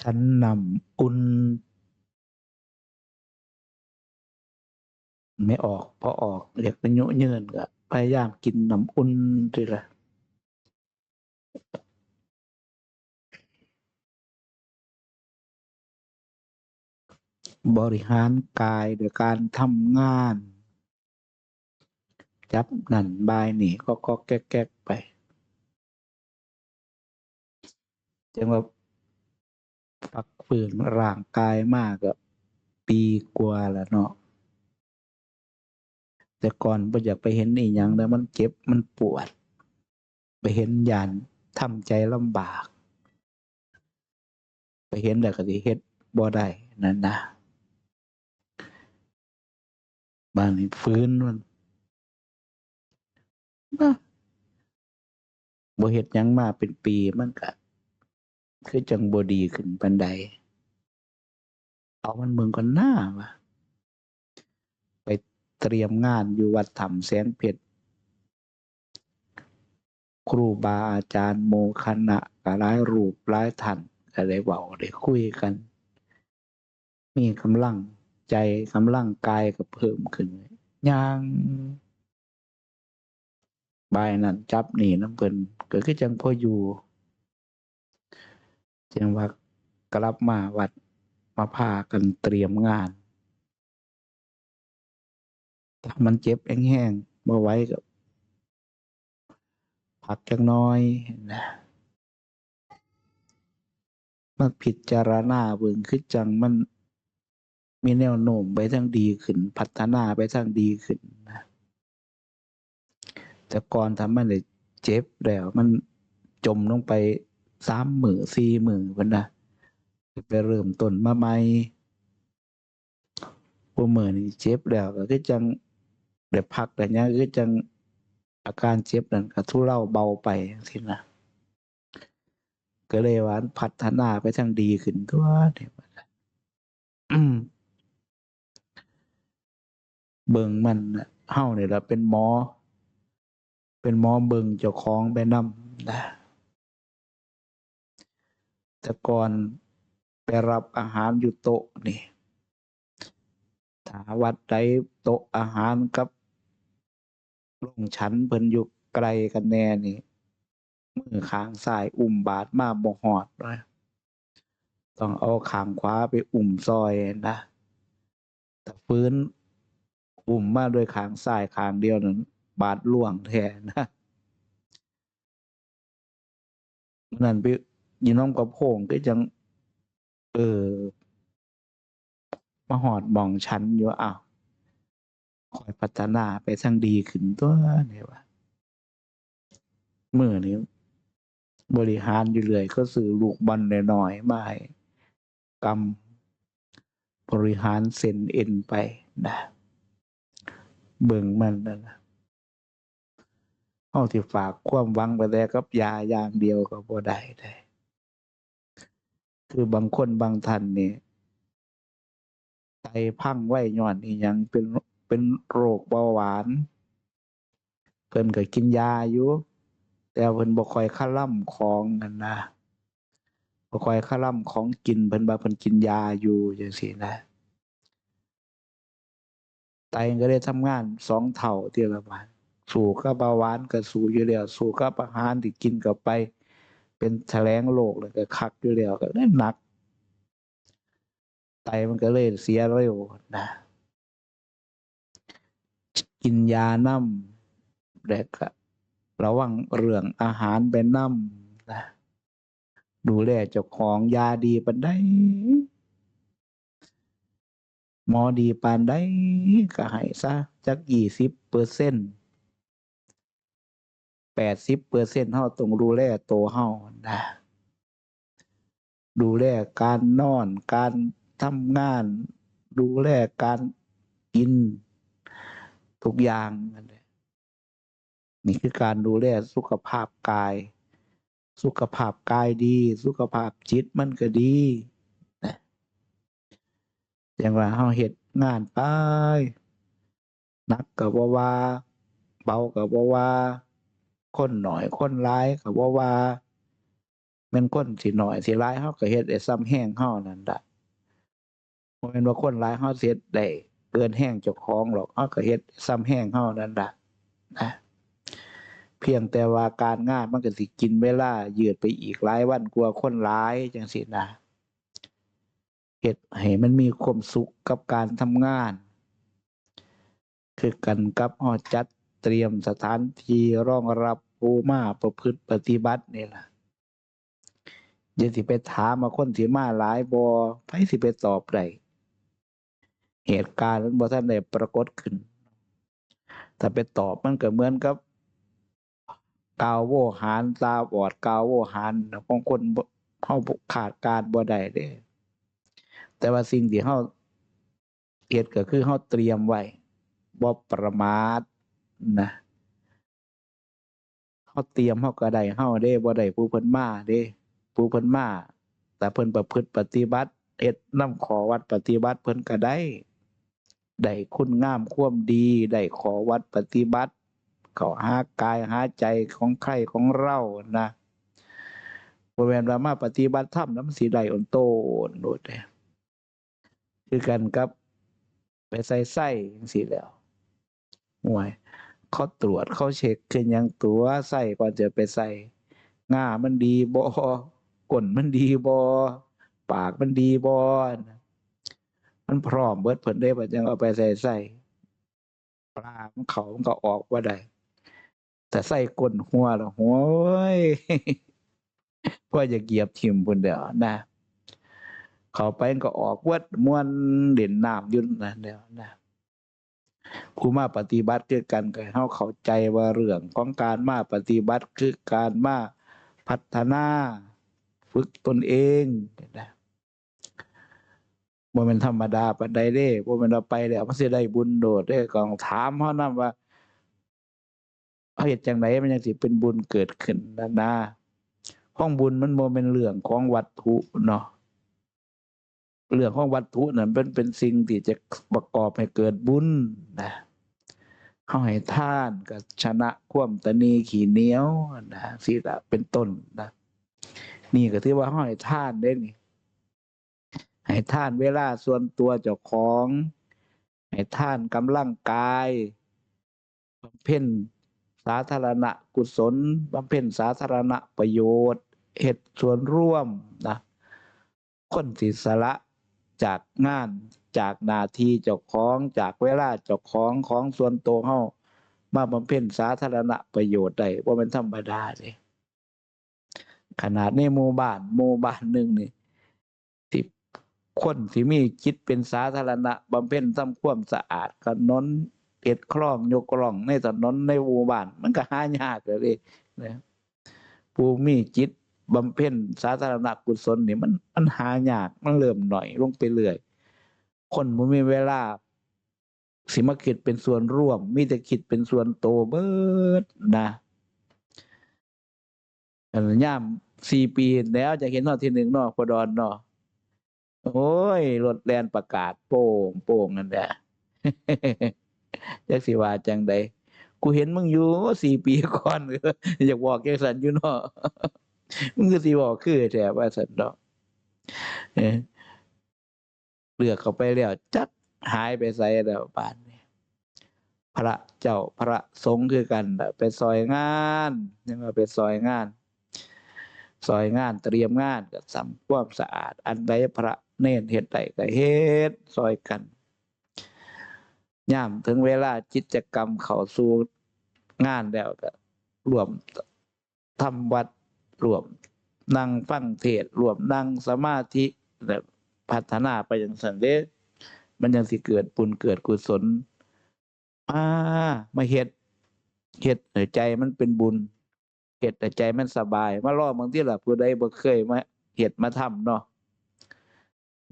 ฉันนำ อุ่นไม่ออกพอออกเรียกเป็นโยเยินก็พยายามกินน้ำอุ่นทีละบริหารกายโดยการทำงาน จับนั่นบายนี่ก็ก็แก๊กแก๊กไปจังว่า พักฝืนร่างกายมากก็ปีกว่าแล้วเนาะ แต่ก่อนบ่อยากไปเห็นอีหยังแล้วมันเจ็บ มันปวด ไปเห็นยานทำใจลำบาก ไปเห็นแล้วก็สิเฮ็ดบ่ได้นั่นนะ บ้านนี้ฟื้นมันบ่เฮ็ดหยังมาเป็นปีมันก็ คือจังบดีขึ้นปานใด เอามันเมืองก่อนหน้าวะไปเตรียมงานอยู่วัดถ้ำแสงเพชรครูบาอาจารย์โมคณะกับหลายรูปหลายท่านก็ได้เว้าได้คุยกัน มีกำลังใจกำลังกายก็เพิ่มขึ้นย่างบายนั้นจับหนีน้ำเพิ่นก็คือจังพออยู่ จังว่ากลับมาวัดมาพากันเตรียมงาน ถ้ามันเจ็บแห้งๆบ่ไว้ก็พักจักหน้อยนะมาพิดจารณาเบิ่งคือจังมันมีแนวโน้มไปทางดีขึ้น พัฒนาไปทางดีขึ้นนะแต่ก่อนทำมันเลยเจ็บแล้วมันจมลงไป สามหมื่นสี่หมื่นพันนะไปเริ่มต้นมาใหม่พวกมือนี่เจ็บแล้วก็คือจังเดี๋ยวพักแต่เนี้ยคือจังอาการเจ็บนั่นก็ทุเลาเบาไปสินะก็เลยว่าพัฒนาไปทางดีขึ้นตัวเนี่ยอืมเบิ่งมันน่ะเฮาเนี่ยละเป็นหมอ เป็นหมอเบิ่งเจ้าของไปนำนะ แต่ก่อนไปรับอาหารอยู่โต๊ะนี่ถ้าวัดใดโต๊ะอาหารกับลงชั้นเพิ่นอยู่ไกลกันแน่นี่มือข้างซ้ายอุ้มบาทมาบ่ฮอดเลยต้องเอาข้างขวาไปอุ้มซอยนะแต่ฟื้นอุ้มมาด้วยข้างซ้ายข้างเดียวนั้นบาทล่วงแทนนะนั่นไป ยินน้องกับโพงก็จัง เออมาหอดมองชั้นอยู่อ้าวคอยพัฒนาไปทางดีขึ้นตัวเนี่ยวะเมื่อนี้บริหารอยู่เลยก็ซื้อลูกบอลหน่อยๆมาให้กำบริหารเส้นเอ็นไปนะเบิ่งมันนั่นนะเอาที่ฝากความวังไปแล้วกับยาอย่างเดียวก็บ่ได้ได้ คือบางคนบางท่านนี่ไตพังไว้ย้อนอีหยังเป็นเป็นโรคเบาหวาน เพิ่นก็กินยาอยู่แต่เพิ่นบ่ค่อยคล่ำของนั่นนะบ่ค่อยคล่ำของกินเพิ่นว่เพิ่นกินยาอยู่จังซี่นะไตก็ได้ทำงานสองเท่าที่ละบาดสู่กับเบาหวานก็สู่อยู่แล้วสู่กับอาหารที่กินเข้าไป เป็นแถลงโลกแล้วก็คักอยู่แล้วก็เลยหนัก ไตมันก็เลยเสียเร็วนะกินยานำแล้วก็ระวังเรื่องอาหารไปนำนะดูแลเจ้าของยาดีปานใดหมอดีปานใดก็ให้ซะจักยี่สิบเปอร์เซ็นต์ แปดสิบเปอร์เซ็นต์เฮาต้องดูแลตัวเฮานะดูแลการนอน การทำงาน ดูแลการกิน ทุกอย่างนี่คือการดูแลสุขภาพกาย สุขภาพกายดี สุขภาพจิตมันก็ดีนะอย่างว่าเฮาเฮ็ดงานไปนักก็บ่ว่าเบาก็บ่ว่า คนหน่อยคนหลายก็บ่ว่าแม่นคนสิน้อยสิหลายเฮาก็เฮ็ดได้ซ้ำแห้งเฮานั่นล่ะ บ่แม่นว่าคนหลายเฮาสิเฮ็ดได้เกินแห้งเจ้าของหรอกเฮาก็เฮ็ดซ้ำแห้งเฮานั่นล่ะนะ เพียงแต่ว่าการงานมันก็สิกินเวลายืดไปอีกหลายวันกว่าคนหลายจังซี่นะ เฮ็ดให้มันมีความสุขกับการทำงาน คือกันกับเฮาจัด เตรียมสถานที่รองรับผู้มาประพฤติปฏิบัตินี่ล่ะอย่าสิไปถามว่าคนสิมาหลายบ่ไผสิไปตอบได้เหตุการณ์มันบ่ทันได้ปรากฏขึ้น ถ้าไปตอบมันก็เหมือนกับกาวโวหารตาบอดกาวโวหารของคนบ่เฮาขาดการบ่ได้เด้แต่ว่าสิ่งที่เฮาเฮ็ดก็คือเฮาเตรียมไว้บ่ประมาท นะเฮาเตรียมเฮาก็ได้เฮาเด้บ่ได้ผู้เพิ่นมาเด้ผู้เพิ่นมาแต่เพิ่นประพฤติปฏิบัติเฮ็ดน้ำขอวัดปฏิบัติเพิ่นก็ได้ได้คุณงามความดีได้ขอวัดปฏิบัติเขาหากายหาใจของใครของเรานะบ่แม่นว่ามาปฏิบัติธรรมแล้วมันสิได้อนโตนโดดเด้คือกันกับไปใส่ไส้จังซี่แหล้วห่วย เขาตรวจเขาเช็คคือหยังตัวไส้ก่อนจะไปใส่ง่ามันดีบ่ก้นมันดีบ่ปากมันดีบ่นมันพร้อมเบิดเพิ่นได้บ่จังเอาไปใส่ไส้ปลามันเขามันก็ออกบ่าได้แต่ใส่ก้นหัวแล้วโอ้ยพ่อจะเหยียบทิ่มพุ่นเดียวนะ เขาไปก็ออกเวิดมวนเด่นน้ำยู่นั่นเดียวนะ ผู้มาปฏิบัติคือกันก็ให้เฮาเข้าใจว่าเรื่องของการมาปฏิบัติคือการมาพัฒนาฝึกตนเองนะบ่แม่นธรรมดาปานใดเด้บ่แม่นว่าไปแล้วมันสิได้บุญโดดเด้กองถามเฮานำว่าเฮาเฮ็ดจังไดมันจังสิเป็นบุญเกิดขึ้นนั่นนะของบุญมันบ่แม่นเรื่องของวัตถุเนาะ เรื่องของวัตถุนั้นเป็นเป็นสิ่งที่จะประกอบให้เกิดบุญนะเฮาให้ทานก็ชนะความตนีขี้เหนียวนะสิละเป็นต้นนะนี่ก็ถือว่าเฮาให้ทานเด้นี่ให้ท่านเวลาส่วนตัวเจ้าของให้ท่านกำลังกายบำเพ็ญสาธารณกุศลบำเพ็ญสาธารณประโยชน์เฮ็ดส่วนร่วมนะคนสิสละ จากงานจากหน้าที่เจ้าของจากเวลาเจ้าของของส่วนตัวเฮามาบำเพ็ญสาธารณประโยชน์ได้บ่แม่นธรรมดาเด้ขนาดในหมู่บ้านหมู่บ้านหนึ่งนี่ที่คนที่มีจิตเป็นสาธารณะบำเพ็ญทำความสะอาดถนนเอ็ดคลองยกกล่องในถนนในหมู่บ้าน มันก็หายากเลยเด้นะผู้มีจิต บำเพ็ญสาธารณกุศลนี่มันมันหายากมันเริ่มหน่อยลงไปเรื่อย คนบ่มีเวลาสิมาคิดเป็นส่วนร่วม มีแต่คิดเป็นส่วนโตเบิดนะอันยามสี่ปีแล้วจะเห็นนอที่หนึ่งนอพอดอนนอโอ้ยรถแลนประกาศโป่งโป่งนั่นแหละจักสิวาจังใดกูเห็นมึงอยู่สี่ปีก่อนอยากบอกแกสันอยู่นาะ มึงคือสิบอกคือแท้ว่าสันดอกเอ้เลือกเข้าไปแล้วจักหายไปไสแล้วป่านนี้พระเจ้าพระสงฆ์คือกันไปซอยงานยังว่าไปซอยงานซอยงานเตรียมงานก็สำความสะอาด อันใดพระเนรเฮ็ดได้ก็เฮ็ดซอยกันย่ามถึงเวลากิจกรรมเข้าสู่งานแล้วก็รวมทำวัด รวมนั่งฟังเทศรวมนั่งสมาธิแบบพัฒนาไปอย่างสันเดชมันยังสิเกิดปุญเกิดกุศลอ่ามาเฮ็ดเฮ็ดให้ใจมันเป็นบุญเฮ็ดให้ใจมันสบาย มาล่อบางทีล่ะผู้ใดบ่เคยมาเฮ็ดมาทำเนาะ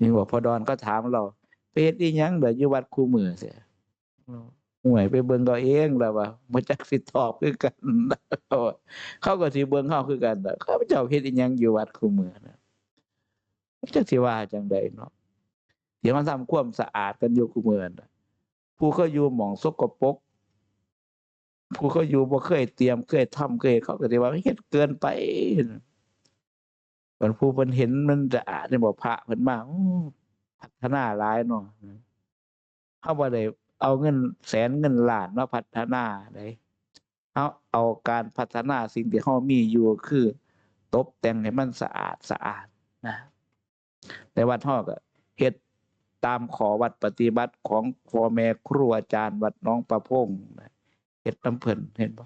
นี่บอกพอดอนก็ถามเราไปเฮ็ดอีหยังเด้ออยู่วัดคู่มือเสีย ห่วยไปเบิ่งเอาเองแล้วว่าบ่จักสิตอบคือกันเขาก็สิเบิ่งเฮาคือกันน่ะเขาเจ้าเฮ็ดอีหยังอยู่วัดคู่มือนะจักสิว่าจังไดเนาะเดี๋ยวมันทำความสะอาดกันอยู่คู่มือนะผู้เขาอยู่หม่องสกปรกผู้เขาอยู่บ่เคยเตรียมเคยทำเคยเขาก็สิว่าเฮ็ดเกินไปเพิ่นผู้เพิ่นเห็นมันจะอาดเนี่บอกพระเพิ่นมาโอ้พัฒนาหลายเนาะเฮาบ่ได้ เอาเงินแสนเงินล้านมาพัฒนาได้เฮาเอาการพัฒนาสิ่งที่เฮามีอยู่คือ ตบแต่งให้มันสะอาดสะอาดนะแต่วัดเฮาก็เฮ็ดตามขอวัดปฏิบัติของพ่อแม่ครูอาจารย์วัดน้องประพงนะเฮ็ดนํเพิ่นเห็นบ่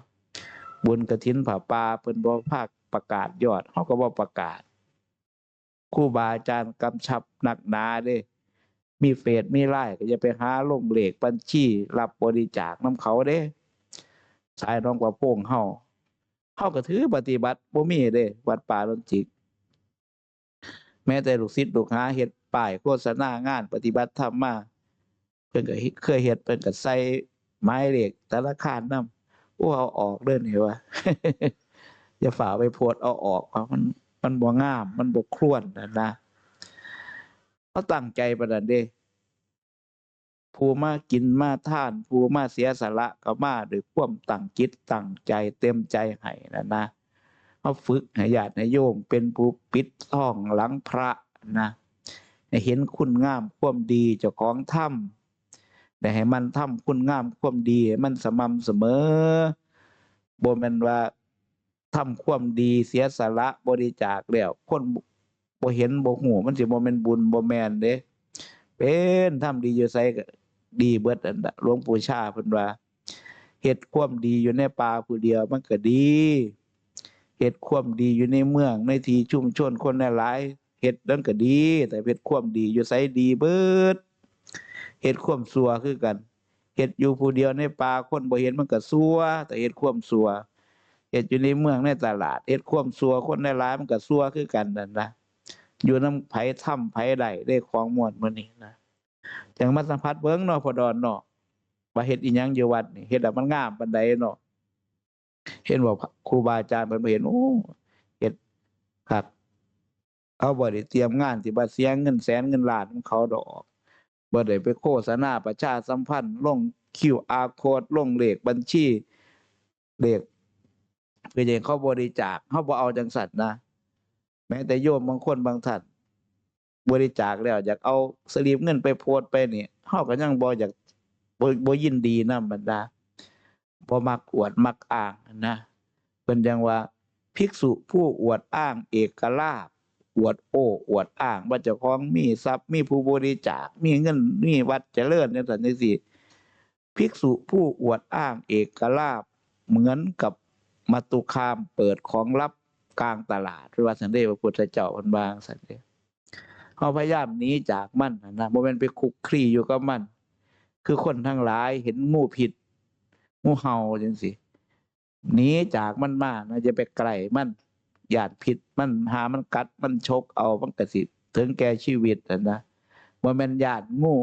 บุญกฐินผ้าป่าเพิ่นบ่ภาคประกาศยอดเฮาก็บ่ประกาศครูบาอาจารย์กำชับหนักหนาเด้ มีเฟซมีไลน์ก็อย่าไปหาลงเหลขบัญชีรับบริจาคน้ำเขาเด้ สายน้องประพงเฮาเฮาก็ถือปฏิบัติบ่มีเด้ วัดป่าลนจิก แม้แต่ลูกศิษย์ลูกหาเฮ็ดป้ายโฆษณางานปฏิบัติธรรมมาเพิ่นก็เคยเฮ็ดเพิ่นก็ใส่หมายเลขธนาคารนำโอ้เอาออกเด้อนี่ว่าอย่าฝ่าไปโพสต์เอาออกว่ามันมันบ่งาม มันบ่ครวนนั่นนะ เขาตั้งใจปานนั้นเดผู้มากินมาท่าน ผู้มาเสียสละก็มาด้วยควมตั้งจิตตั้งใจเต็มใจให้นั่นะเขาฝึกให้ญาติให้โยมเป็นผู้ปิดท้องหลังพระนะให้เห็นคุณงามความดีเจ้าของถ้ำแต่ให้มันทำคุณงามความดี มันสม่ำเสมอบ่แม่นว่าทำความดีเสียสละบริจาคแล้วคน บ่เห็นบ่ฮู้มันสิบ่แม่นบุญบ่แม่นเด้เป็นทำดีอยู่ไสก็ดีเบิดอันน่ะหลวงปู่ชาเพิ่นว่าเฮ็ดความดีอยู่ในป่าผู้เดียวมันก็ดีเฮ็ดความดีอยู่ในเมืองในที่ชุมชนคนหลายเฮ็ดนั่นก็ดี แต่เฮ็ดความดีอยู่ไสดีเบิดเฮ็ดความชั่วคือกันเฮ็ดอยู่ผู้เดียวในป่าคนบ่เห็นมันก็ชั่วแต่เฮ็ดความชั่วเฮ็ดอยู่ในเมืองในตลาดเฮ็ดความชั่วคนหลายๆมันก็ชั่วคือกันนั่นนะ อยู่นำไผถ้ำไผใดได้ของม่วนมื้อนี้นะจังมาสัมผัสเบิ่งเนาะพอดอนเนาะว่าเฮ็ดอีหยังอยู่วัดนี่เฮ็ดแล้วมันงามปานใดเนาะเห็นว่าครูบาอาจารย์เพิ่นบ่เห็นโอ้เฮ็ดครับเขาบ่ได้เตรียมงานสิว่าเสียเงินแสนเงินล้านของเขาดอกบ่ได้ไปโฆษณาประชาสัมพันธ์ลง QR code ลงเลขบัญชีเลขเพื่อให้เขาบริจาคเขาบ่เอาจังสัตว์นะ ม้แต่โยมบางคนบางท่านบริจาคแล้ว อยากเอาสลิปเงินไปโพสไปนี่เฮาก็ยังบ่อยากบ่บ่ยินดีนำบรรดาบ่มักอวดมักอ้างนะเพิ่นยังว่าภิกษุผู้อวดอ้างเอกลาภอวดโอ้อวดอ้างว่าเจ้าของมีทรัพย์มีผู้บริจาค มีเงินมีวัดเจริญจังซั่นจังซี่ภิกษุผู้อวดอ้างเอกลาภเหมือนกับมาตุคามเปิดของลับ กลางตลาดหรือว่าสันเดชพระพุทธเจ้าพิ่นว่างซั่นเด้เฮาพยายามหนีจากมันนะนะบ่แม่นไปคุกคลีอยู่กับมัน คือคนทั้งหลายเห็นงูผิดงูเห่าจังซี่หนีจากมันมากนะจะไปไกลมันญาติผิดมันหามันกัดมันชกเอามันก็สิถึงแก่ชีวิตนั่นะบ่แม่นญาติงู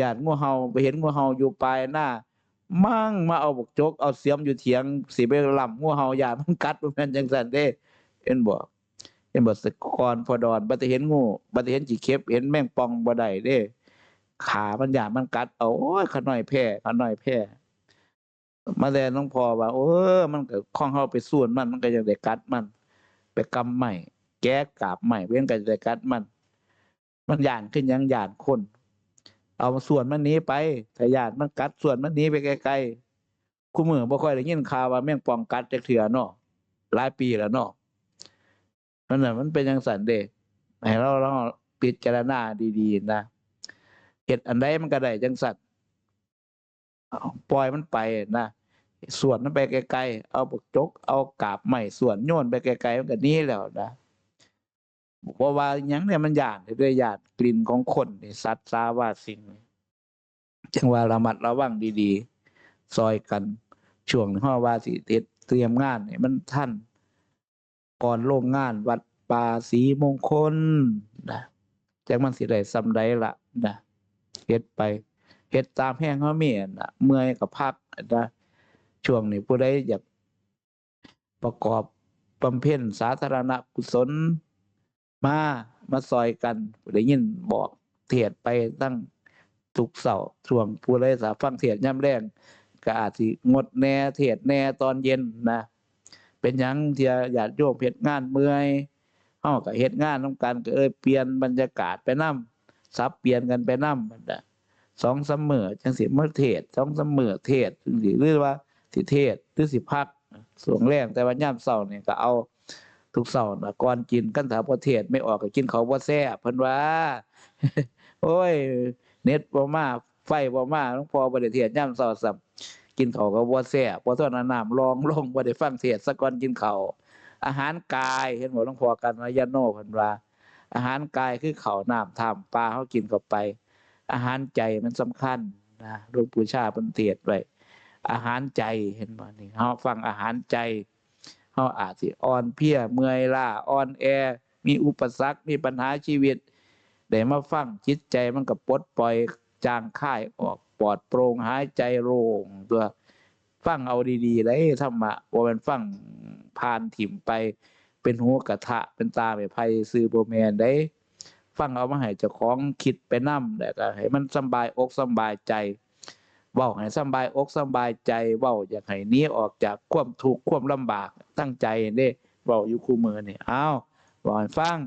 ญาติงูเห่าไปเห็นงูเห่าอยู่ปลายหน้า มั่งมาเอาบกจก เอาเสียมอยู่เถียงสิไปล่ำงูเห่าญาติมันกัดบ่แม่นจังซั่นเด้เห็นบ่เห็นบ่สกรพอดอนบ่ได้เห็นงูบ่ได้เห็นจิเข็บเห็นแมงปองบ่ได้เด้ ขามันญาติมันกัด เอาโอ้ยขาน้อยแพ้ขาน้อยแพ้มาแลน้องพอว่าเออมันก็ของเฮาไปส่วนมันมันก็ยังได้กัดมัน ไปกำใหม่ แก้กาบใหม่เว้นก็จะได้กัดมัน มันย่านขึ้นยังย่านคน เอาส่วนมันหนี้ไปถ้ายานมันกัดส่วนมันหนี้ไปไกลๆคู่มือบ่ค่อยได้ยินข่าวว่าแม่งปองกัดจักเทื่อเนาะหลายปีแล้วเนาะนั่นน่ะมันเป็นจังซั่นเด้ให้เราลองพิดจารณาดีๆนะเฮ็ดอันใดมันก็ได้จังซั่นเอาปล่อยมันไปนะส่วนมันไปไกลๆเอาบกจก เอากาบใหม่ส่วนโยนไปไกลๆมันก็นี้แล้วนะ เพราะว่ายังเนี่ยมันหยาดด้วยหยาดกลิ่นของคนนี่สัตว์สาวาสิ่งจังว่าระมัดระวังดีๆ ซอยกันช่วงห้อว่าสิเตเตรียมงานเนี่ยมันท่าน ก่อนลงงานวัดป่าสีมงคลนะจังมันสิได้ซำใดละนะเฮ็ดไปเฮ็ดตามแห้งเขามีนั่นะเมื่อยก็พักนะช่วงนี้ผู้ใดอยากประกอบบำเพ็ญสาธารณกุศล มามาซอยกันได้ยินบอกเทศน์ไปตั้งทุกเสาร์ช่วงผู้ใดสาฟังเทศน์ยามแลงก็อาจสิงดแน่เทศน์แน่ตอนเย็นนะเป็นยังที่ญาติโยมเฮ็ดงานเมื่อยเฮาก็เฮ็ดงานนํกันก็เอ้ยเปลี่ยนบรรยากาศไปนํสับเปลี่ยนกันไปนำบัดน่ะสองเสมอจังสิเมาเทศสองเสมอเทศจังสิหรือว่าสิเทศหรือสิพักช่วงแรงแต่ว่ายามเช้านี่ยก็เอา ทุกเช้านะก่อนกินกันถ้าบ่เทศไม่ออกก็กินเขาวบ่แซ่บเพิ่นว่า โอ้ย เน็ตบ่มาไฟบ่มาหลวงพ่อบ่ได้เทศยามเช้าซ้ำกินเขาวก็บ่แซ่บบ่ทนน้ำรองลงบ่ได้ฟังเทศซะก่อนกินเขาอาหารกายเห็นบ่หลวงพ่อกันยาโนเพิ่นว่า อาหารกายคือข้าวน้ำท่ำปลาเฮากินเข้าไป อาหารใจมันสำคัญนะหลวงปู่ชาเพิ่นเทศไว้อาหารใจเห็นบ่นี่เฮาฟังอาหารใจ เฮาอาจสิอ่อนเพียเมื่อยล้าอ่อนแอ มีอุปสรรคมีปัญหาชีวิตได้มาฟังจิตใจมันก็ปลดปล่อยจางค่ายออกปลอดโปร่งหายใจโล่งตัวฟังเอาดีๆเลยธรรมะว่ามันฟังผ่านถิ่มไป เป็นหัวกระทะเป็นตาไปไผซื้อบ่แมนได้ฟังเอามาให้เจ้าของคิดไปนำแล้วก็ให้มันสบายอกสบายใจ เว้าให้สบายอกสบายใจเว้าอยากให้หนี้ออกจากความทุกข์ความลำบากตั้งใจเด้เว้าอยู่คู่มือนี่อ้าวเว้าให้ฟัง